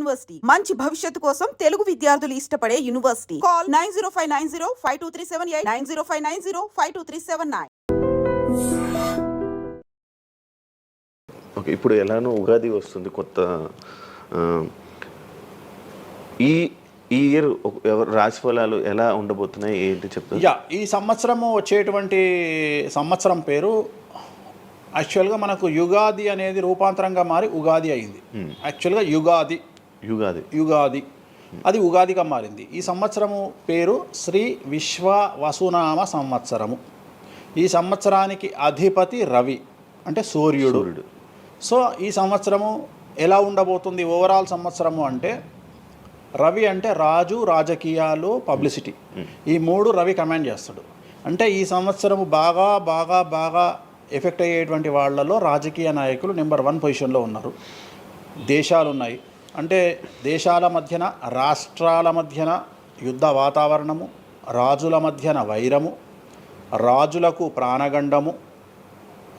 University. మంచి భవిష్యత్తు కోసం తెలుగు విద్యార్థులు ఇష్టపడే university. Call nine zero five nine zero five two three seven eight nine zero five nine zero five two three seven nine. Okay ఇప్పుడు ఎలానో ఉగాది వస్తుంది కొత్త ఈ ఈ ఇయర్ ఎవరు రాశి ఫలాలు ఎలా ఉండబోతున్నాయి ఏంటి చెప్తారు యా ఈ సంవత్సరము వచ్చేటువంటి సంవత్సరం పేరు యాక్చువల్గా మనకు యుగాది అనేది రూపాంతరంగా మారి ఉగాది అయింది. యాక్చువల్గా యుగాది. యుగాది. యుగాది. అది ఉగాదిగా మారింది. ఈ సంవత్సరము పేరు శ్రీ విశ్వ వసునామ సంవత్సరము. ఈ సంవత్సరానికి అధిపతి రవి అంటే సూర్యుడు. సో ఈ సంవత్సరము ఎలా ఉండబోతుంది? ఓవరాల్ సంవత్సరము అంటే రవి అంటే రాజు రాజకీయాలు పబ్లిసిటీ. ఈ మూడు రవి కమాండ్ చేస్తాడు. అంటే ఈ సంవత్సరము బాగా బాగా బాగా ఎఫెక్ట్ అయ్యేటువంటి వాళ్ళలో రాజకీయ నాయకులు నెంబర్ వన్ పొజిషన్లో ఉన్నారు. దేశాలు ఉన్నాయి అంటే దేశాల మధ్యన రాష్ట్రాల మధ్యన యుద్ధ వాతావరణము రాజుల మధ్యన వైరము రాజులకు ప్రాణగండము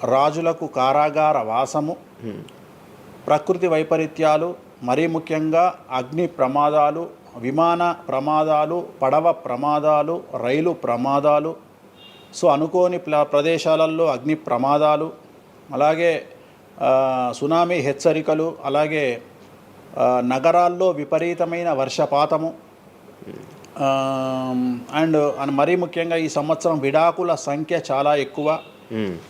రాజులకు కారాగార వాసము ప్రకృతి వైపరీత్యాలు మరీ ముఖ్యంగా అగ్ని ప్రమాదాలు విమాన ప్రమాదాలు పడవ ప్రమాదాలు రైలు ప్రమాదాలు సో అనుకోని ప్రదేశాలలో అగ్ని ప్రమాదాలు అలాగే సునామీ హెచ్చరికలు అలాగే నగరాల్లో విపరీతమైన వర్షపాతము. అండ్ అండ్ మరీ ముఖ్యంగా ఈ సంవత్సరం విడాకుల సంఖ్య చాలా ఎక్కువ.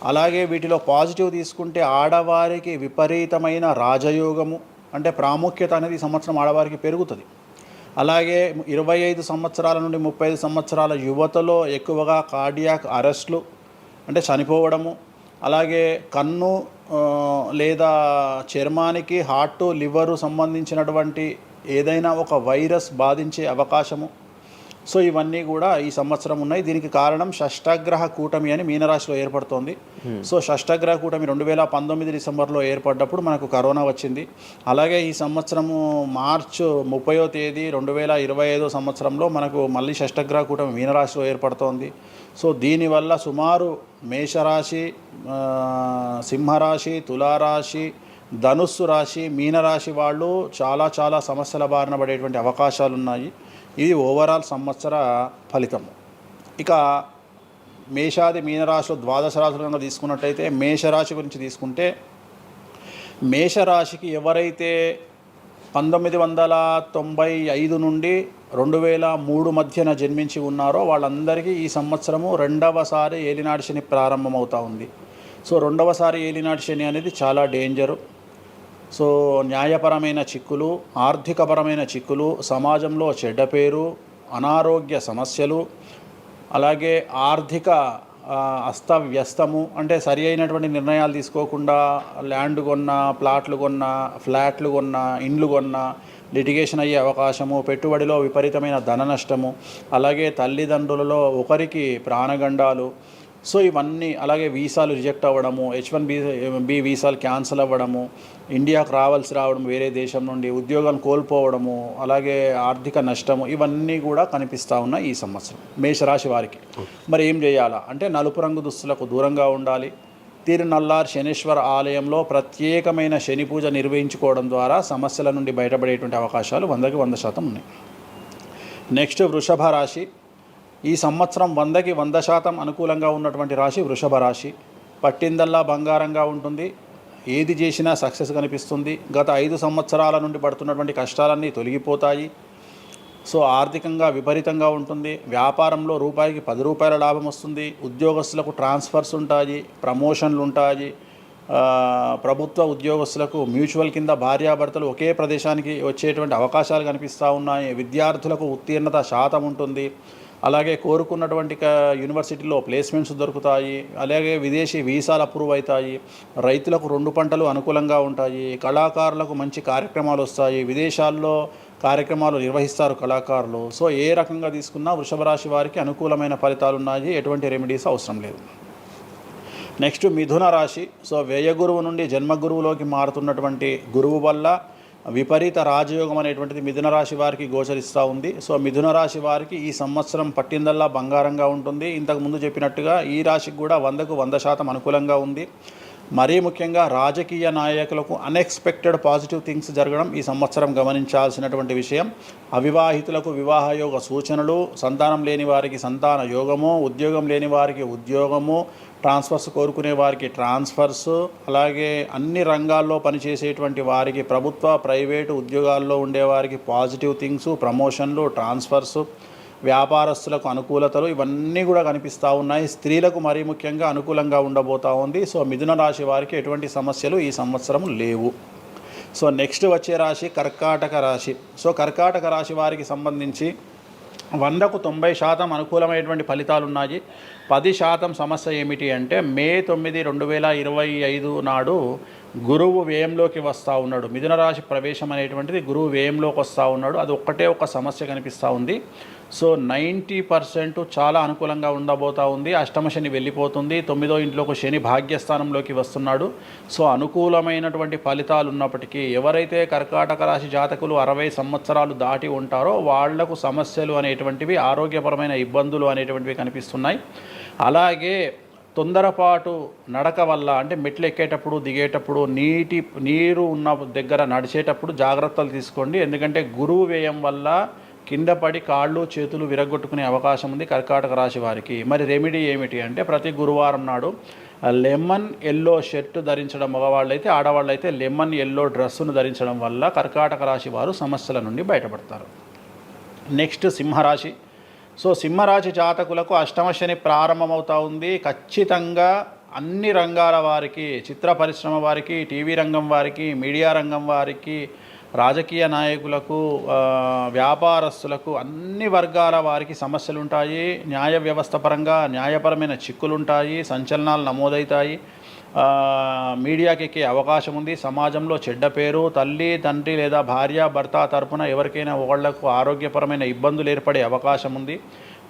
అలాగే వీటిలో పాజిటివ్ తీసుకుంటే ఆడవారికి విపరీతమైన రాజయోగము. అంటే ప్రాముఖ్యత అనేది ఈ సంవత్సరం ఆడవారికి పెరుగుతుంది. అలాగే ఇరవై ఐదు సంవత్సరాల నుండి ముప్పై ఐదు సంవత్సరాల యువతలో ఎక్కువగా కార్డియాక్ అరెస్ట్లు అంటే చనిపోవడము. అలాగే కన్ను లేదా చర్మానికి హార్ట్ లివరు సంబంధించినటువంటి ఏదైనా ఒక వైరస్ బాధించే అవకాశము సో ఇవన్నీ కూడా ఈ సంవత్సరం ఉన్నాయి. దీనికి కారణం షష్ఠగ్రహ కూటమి అని మీనరాశిలో ఏర్పడుతోంది. సో షష్ఠగ్రహ కూటమి రెండు వేల పంతొమ్మిది డిసెంబర్లో ఏర్పడ్డప్పుడు మనకు కరోనా వచ్చింది. అలాగే ఈ సంవత్సరము మార్చ్ ముప్పయో తేదీ రెండు వేల ఇరవై ఐదో సంవత్సరంలో మనకు మళ్ళీ షష్ఠగ్రహ కూటమి మీనరాశిలో ఏర్పడుతోంది. సో దీనివల్ల సుమారు మేషరాశి సింహరాశి తులారాశి ధనుస్సు రాశి మీనరాశి వాళ్ళు చాలా చాలా సమస్యల బారిన పడేటువంటి అవకాశాలు ఉన్నాయి ఇది ఓవరాల్ సంవత్సర ఫలితం ఇక మేషాది మీనరాశిలో ద్వాదశ రాశులు కనుక తీసుకున్నట్టయితే మేషరాశి గురించి తీసుకుంటే మేషరాశికి ఎవరైతే పంతొమ్మిది వందల తొంభై ఐదు నుండి రెండు వేల మూడు మధ్యన జన్మించి ఉన్నారో వాళ్ళందరికీ ఈ సంవత్సరము రెండవసారి ఏలినాటి శని ప్రారంభమవుతా ఉంది. సో రెండవసారి ఏలినాటి శని అనేది చాలా డేంజరు. సో న్యాయపరమైన చిక్కులు ఆర్థికపరమైన చిక్కులు సమాజంలో చెడ్డ పేరు అనారోగ్య సమస్యలు అలాగే ఆర్థిక అస్తవ్యస్తము అంటే సరి అయినటువంటి నిర్ణయాలు తీసుకోకుండా ల్యాండ్ కొన్నా ప్లాట్లు కొన్నా ఫ్లాట్లు కొన్నా ఇండ్లు కొన్నా లిటిగేషన్ అయ్యే అవకాశము పెట్టుబడిలో విపరీతమైన ధన నష్టము అలాగే తల్లిదండ్రులలో ఒకరికి ప్రాణగండాలు సో ఇవన్నీ అలాగే వీసాలు రిజెక్ట్ అవ్వడము హెచ్ వన్ బి బి వీసాలు క్యాన్సిల్ అవ్వడము ఇండియాకు రావాల్సి రావడం వేరే దేశం నుండి ఉద్యోగం కోల్పోవడము అలాగే ఆర్థిక నష్టము ఇవన్నీ కూడా కనిపిస్తూ ఉన్నాయి ఈ సంవత్సరం మేషరాశి వారికి. మరి ఏం చేయాలా? అంటే నలుపు రంగు దుస్తులకు దూరంగా ఉండాలి. తిరునల్లార్ శనీశ్వర ఆలయంలో ప్రత్యేకమైన శని పూజ నిర్వహించుకోవడం ద్వారా సమస్యల నుండి బయటపడేటువంటి అవకాశాలు వందకి వంద శాతం ఉన్నాయి. నెక్స్ట్ వృషభ రాశి. ఈ సంవత్సరం వందకి వంద శాతం అనుకూలంగా ఉన్నటువంటి రాశి వృషభ రాశి. పట్టిందల్లా బంగారంగా ఉంటుంది. ఏది చేసినా సక్సెస్ కనిపిస్తుంది. గత ఐదు సంవత్సరాల నుండి పడుతున్నటువంటి కష్టాలన్నీ తొలగిపోతాయి. సో ఆర్థికంగా విపరీతంగా ఉంటుంది. వ్యాపారంలో రూపాయికి పది రూపాయల లాభం వస్తుంది. ఉద్యోగస్తులకు ట్రాన్స్ఫర్స్ ఉంటాయి ప్రమోషన్లు ఉంటాయి. ప్రభుత్వ ఉద్యోగస్తులకు మ్యూచువల్ కింద భార్యాభర్తలు ఒకే ప్రదేశానికి వచ్చేటువంటి అవకాశాలు కనిపిస్తూ ఉన్నాయి. విద్యార్థులకు ఉత్తీర్ణత శాతం ఉంటుంది. అలాగే కోరుకున్నటువంటి యూనివర్సిటీలో ప్లేస్మెంట్స్ దొరుకుతాయి అలాగే విదేశీ వీసాలు అప్రూవ్ అవుతాయి రైతులకు రెండు పంటలు అనుకూలంగా ఉంటాయి కళాకారులకు మంచి కార్యక్రమాలు వస్తాయి విదేశాల్లో కార్యక్రమాలు నిర్వహిస్తారు కళాకారులు. సో ఏ రకంగా తీసుకున్నా వృషభ రాశి వారికి అనుకూలమైన ఫలితాలు ఉన్నాయి ఎటువంటి రెమెడీస్ అవసరం లేదు. నెక్స్ట్ మిథున రాశి. సో వ్యయ గురువు నుండి జన్మ గురువులోకి మారుతున్నటువంటి గురువు వల్ల విపరీత రాజయోగం అనేటువంటిది మిథున రాశి వారికి గోచరిస్తూ ఉంది. సో మిథున రాశి వారికి ఈ సంవత్సరం పట్టిందల్లా బంగారంగా ఉంటుంది. ఇంతకు ముందు చెప్పినట్టుగా ఈ రాశికి కూడా వందకు వంద శాతం అనుకూలంగా ఉంది. మరీ ముఖ్యంగా రాజకీయ నాయకులకు అన్ఎక్స్పెక్టెడ్ పాజిటివ్ థింగ్స్ జరగడం ఈ సంవత్సరం గమనించాల్సినటువంటి విషయం. అవివాహితులకు వివాహ యోగ సూచనలు సంతానం లేని వారికి సంతాన యోగము ఉద్యోగం లేని వారికి ఉద్యోగము ట్రాన్స్ఫర్స్ కోరుకునే వారికి ట్రాన్స్ఫర్స్ అలాగే అన్ని రంగాల్లో పనిచేసేటువంటి వారికి ప్రభుత్వ ప్రైవేటు ఉద్యోగాల్లో ఉండేవారికి పాజిటివ్ థింగ్స్ ప్రమోషన్లు ట్రాన్స్ఫర్స్ వ్యాపారస్తులకు అనుకూలతలు ఇవన్నీ కూడా కనిపిస్తూ ఉన్నాయి. స్త్రీలకు మరీ ముఖ్యంగా అనుకూలంగా ఉండబోతా ఉంది. సో మిథున రాశి వారికి ఎటువంటి సమస్యలు ఈ సంవత్సరం లేవు. సో నెక్స్ట్ వచ్చే రాశి కర్కాటక రాశి. సో కర్కాటక రాశి వారికి సంబంధించి వందకు తొంభై శాతం అనుకూలమైనటువంటి ఫలితాలు ఉన్నాయి పది శాతం సమస్య ఏమిటి అంటే మే తొమ్మిది రెండు వేల ఇరవై ఐదు నాడు గురువు వ్యయంలోకి వస్తూ ఉన్నాడు. మిథున రాశి ప్రవేశం అనేటువంటిది గురువు వ్యయంలోకి వస్తూ ఉన్నాడు. అది ఒక్కటే ఒక సమస్య కనిపిస్తూ ఉంది. సో నైంటీ పర్సెంట్ చాలా అనుకూలంగా ఉండబోతా ఉంది. అష్టమ శని వెళ్ళిపోతుంది. తొమ్మిదో ఇంట్లోకి శని భాగ్యస్థానంలోకి వస్తున్నాడు. సో అనుకూలమైనటువంటి ఫలితాలు ఉన్నప్పటికీ ఎవరైతే కర్కాటక రాశి జాతకులు అరవై సంవత్సరాలు దాటి ఉంటారో వాళ్ళకు సమస్యలు అనేటువంటివి ఆరోగ్యపరమైన ఇబ్బందులు అనేటువంటివి కనిపిస్తున్నాయి. అలాగే తొందరపాటు నడక వల్ల అంటే మెట్లు ఎక్కేటప్పుడు దిగేటప్పుడు నీటి నీరు ఉన్న దగ్గర నడిచేటప్పుడు జాగ్రత్తలు తీసుకోండి. ఎందుకంటే గురువు వ్యయం వల్ల కింద పడి కాళ్ళు చేతులు విరగొట్టుకునే అవకాశం ఉంది కర్కాటక రాశి వారికి. మరి రెమెడీ ఏమిటి అంటే ప్రతి గురువారం నాడు లెమన్ ఎల్లో షర్ట్ ధరించడం మగవాళ్ళైతే ఆడవాళ్ళైతే లెమన్ ఎల్లో డ్రెస్సును ధరించడం వల్ల కర్కాటక రాశి వారు సమస్యల నుండి బయటపడతారు. నెక్స్ట్ సింహరాశి. సో సింహరాశి జాతకులకు అష్టమ శని ప్రారంభమవుతా ఉంది. ఖచ్చితంగా అన్ని రంగాల వారికి చిత్ర పరిశ్రమ వారికి టీవీ రంగం వారికి మీడియా రంగం వారికి రాజకీయ నాయకులకు వ్యాపారస్తులకు అన్ని వర్గాల వారికి సమస్యలు ఉంటాయి న్యాయ వ్యవస్థ పరంగా న్యాయపరమైన చిక్కులు ఉంటాయి సంచలనాలు నమోదవుతాయి మీడియాకి ఎక్కే అవకాశం ఉంది. సమాజంలో చెడ్డ పేరు తల్లి తండ్రి లేదా భార్య భర్త తరపున ఎవరికైనా ఒకళ్ళకు ఆరోగ్యపరమైన ఇబ్బందులు ఏర్పడే అవకాశం ఉంది.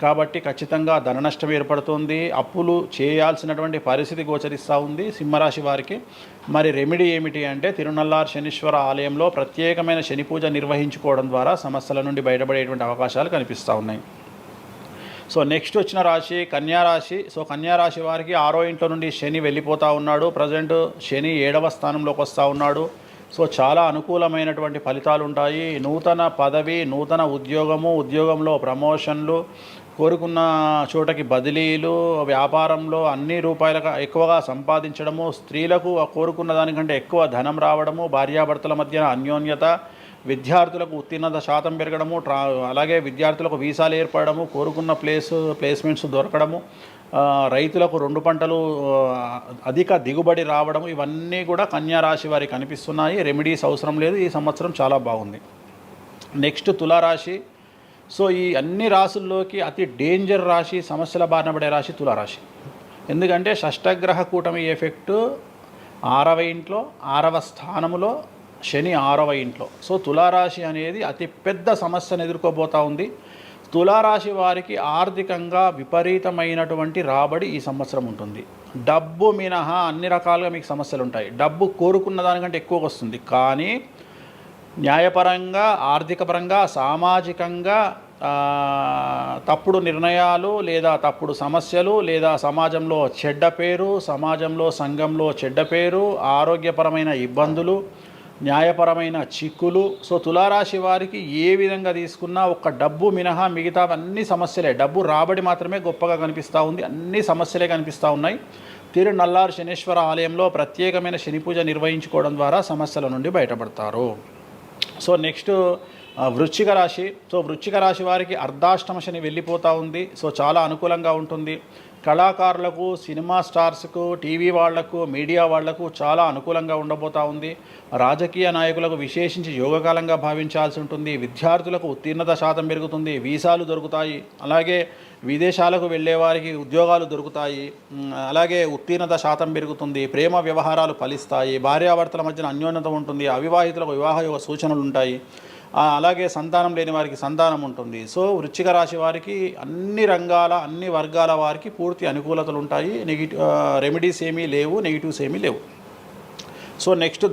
కాబట్టి ఖచ్చితంగా ధన నష్టం ఏర్పడుతుంది. అప్పులు చేయాల్సినటువంటి పరిస్థితి గోచరిస్తూ ఉంది సింహరాశి వారికి. మరి రెమెడీ ఏమిటి అంటే తిరునల్లార్ శనీశ్వర ఆలయంలో ప్రత్యేకమైన శని పూజ నిర్వహించుకోవడం ద్వారా సమస్యల నుండి బయటపడేటువంటి అవకాశాలు కనిపిస్తూ ఉన్నాయి. సో నెక్స్ట్ వచ్చిన రాశి కన్యారాశి సో కన్యారాశి వారికి ఆరో ఇంట్లో నుండి శని వెళ్ళిపోతూ ఉన్నాడు. ప్రజెంట్ శని ఏడవ స్థానంలోకి వస్తూ ఉన్నాడు. సో చాలా అనుకూలమైనటువంటి ఫలితాలు ఉంటాయి. నూతన పదవి నూతన ఉద్యోగము ఉద్యోగంలో ప్రమోషన్లు కోరుకున్న చోటకి బదిలీలు వ్యాపారంలో అన్ని రూపాయలకు ఎక్కువగా సంపాదించడము స్త్రీలకు కోరుకున్న దానికంటే ఎక్కువ ధనం రావడము భార్యాభర్తల మధ్య అన్యోన్యత విద్యార్థులకు ఉత్తీర్ణత శాతం పెరగడము ట్రా అలాగే విద్యార్థులకు వీసాలు ఏర్పడము కోరుకున్న ప్లేస్ ప్లేస్మెంట్స్ దొరకడము రైతులకు రెండు పంటలు అధిక దిగుబడి రావడం ఇవన్నీ కూడా కన్యా రాశి వారికి కనిపిస్తున్నాయి రెమెడీస్ అవసరం లేదు. ఈ సంవత్సరం చాలా బాగుంది. నెక్స్ట్ తులారాశి సో ఈ అన్ని రాశుల్లోకి అతి డేంజర్ రాశి సమస్యల బారిన పడే రాశి తులారాశి. ఎందుకంటే షష్టగ్రహ కూటమి ఎఫెక్టు ఆరవ ఇంట్లో ఆరవ స్థానములో శని ఆరవ ఇంట్లో. సో తులారాశి అనేది అతి పెద్ద సమస్యను ఎదుర్కోబోతా ఉంది. తులారాశి వారికి ఆర్థికంగా విపరీతమైనటువంటి రాబడి ఈ సంవత్సరం ఉంటుంది. డబ్బు మినహా అన్ని రకాలుగా మీకు సమస్యలు ఉంటాయి డబ్బు కోరుకున్న దానికంటే ఎక్కువ వస్తుంది. కానీ న్యాయపరంగా ఆర్థికపరంగా సామాజికంగా తప్పుడు నిర్ణయాలు లేదా తప్పుడు సమస్యలు లేదా సమాజంలో చెడ్డ పేరు సమాజంలో సంఘంలో చెడ్డ పేరు ఆరోగ్యపరమైన ఇబ్బందులు న్యాయపరమైన చిక్కులు. సో తులారాశి వారికి ఏ విధంగా తీసుకున్నా ఒక డబ్బు మినహా మిగతా అన్ని సమస్యలే. డబ్బు రాబడి మాత్రమే గొప్పగా కనిపిస్తూ ఉంది. అన్ని సమస్యలే కనిపిస్తూ ఉన్నాయి. తిరు నల్లారు శనీశ్వర ఆలయంలో ప్రత్యేకమైన శని పూజ నిర్వహించుకోవడం ద్వారా సమస్యల నుండి బయటపడతారు. సో నెక్స్ట్ వృశ్చిక రాశి. సో వృశ్చిక రాశి వారికి అర్ధాష్టమ శని వెళ్ళిపోతూ ఉంది. సో చాలా అనుకూలంగా ఉంటుంది. కళాకారులకు సినిమా స్టార్స్కు టీవీ వాళ్ళకు మీడియా వాళ్ళకు చాలా అనుకూలంగా ఉండబోతూ ఉంది. రాజకీయ నాయకులకు విశేషించి యోగకాలంగా భావించాల్సి ఉంటుంది. విద్యార్థులకు ఉత్తీర్ణత శాతం పెరుగుతుంది. వీసాలు దొరుకుతాయి. అలాగే విదేశాలకు వెళ్ళే వారికి ఉద్యోగాలు దొరుకుతాయి. అలాగే ఉత్తీర్ణత శాతం పెరుగుతుంది ప్రేమ వ్యవహారాలు ఫలిస్తాయి భార్యాభర్తల మధ్యన అన్యోన్యత ఉంటుంది అవివాహితులకు వివాహ యోగ సూచనలు ఉంటాయి. అలాగే సంతానం లేని వారికి సంతానం ఉంటుంది. సో వృశ్చిక రాశి వారికి అన్ని రంగాల అన్ని వర్గాల వారికి పూర్తి అనుకూలతలు ఉంటాయి. నెగిటివ్ రెమెడీస్ ఏమీ లేవు నెగిటివ్స్ ఏమీ లేవు. So next